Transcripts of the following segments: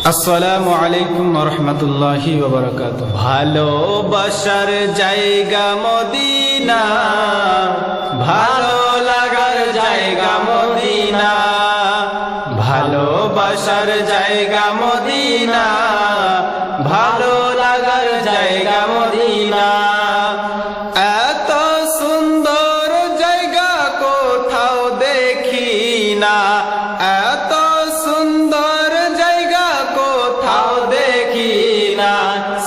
আসসালামু আলাইকুম রহমতুল্লাহি ভালোবাসার জায়গা মদিনা ভালো লাগার জায়গা মদিনা ভালোবাসার জায়গা মদিনা।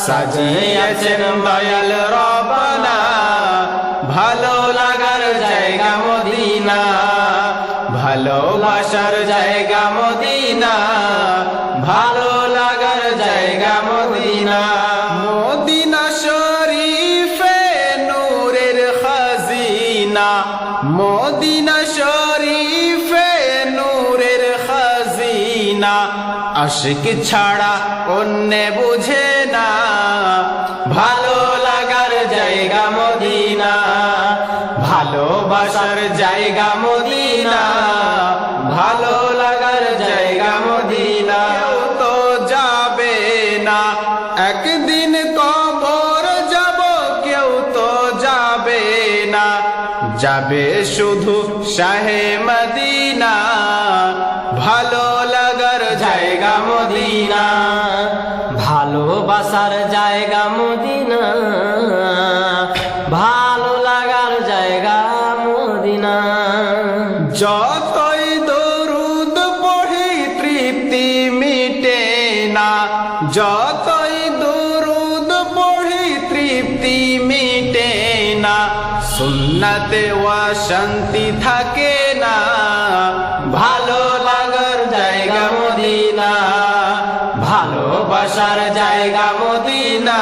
সাজিয়েছেন দয়াল রবানা। ভালো লাগার জায়গা মদিনা। ভালোবাসার জায়গা মদিনা। ভালো লাগার জায়গা মদিনা। মদিনা শরীফে নূরের খাজিনা। মদিনা শরীফে নূরের খাজিনা। আশিক ছাড়া অন্য বুঝে না। ভালো লাগার জায়গা মদিনা, ভালোবাসার জায়গা মদিনা, ভালো লাগার জায়গা মদিনা। তো যাবে না, একদিন কবর যাব, কেউ তো যাবে না। যাবে শুধু শাহে মদিনা, ভালো লাগার জায়গা মদিনা। ভালোবাসার জায়গা মদিনা। ভালো লাগার জায়গা মদিনা। যতই দরুদ পড়ি তৃপ্তি মিটে না। যতই দরুদ পড়ি তৃপ্তি মিটে না। সুন্নাতে শান্তি থাকে না। ভালো জায়গা মদিনা।